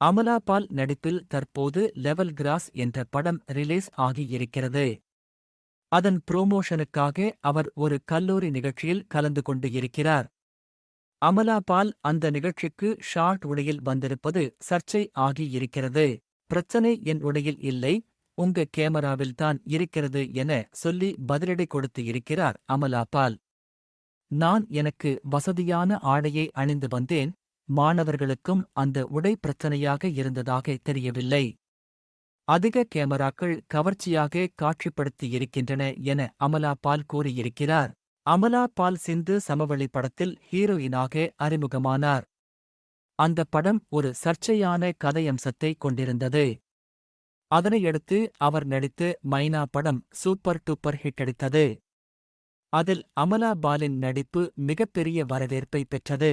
அமலா பால் நடிப்பில் தற்போது level cross என்ற படம் ரிலீஸ் ஆகியிருக்கிறது. அதன் புரோமோஷனுக்காக அவர் ஒரு கல்லூரி நிகழ்ச்சியில் கலந்து கொண்டு இருக்கிறார். அமலா பால் அந்த நிகழ்ச்சிக்கு ஷார்ட் உடையில் வந்திருப்பது சர்ச்சை ஆகியிருக்கிறது. பிரச்சனை என் உடையில் இல்லை உங்க கேமராவில் தான் இருக்கிறது என சொல்லி பதிலடி கொடுத்து இருக்கிறார் அமலா பால். நான் எனக்கு வசதியான ஆடையை அணிந்து வந்தேன் மாணவர்களுக்கும் அந்த உடை பிரச்சனையாக இருந்ததாக தெரியவில்லை. அதிக கேமராக்கள் கவர்ச்சியாக காட்சிப்படுத்தியிருக்கின்றன என அமலா பால் கூறியிருக்கிறார். அமலா பால் சிந்து சமவெளி படத்தில் ஹீரோயினாக அறிமுகமானார். அந்த படம் ஒரு சர்ச்சையான கதையம்சத்தை கொண்டிருந்தது. அதனையடுத்து அவர் நடித்து மைனா படம் சூப்பர் டூப்பர் ஹிட் அடித்தது. அதில் அமலா பாலின் நடிப்பு மிகப்பெரிய வரவேற்பை பெற்றது.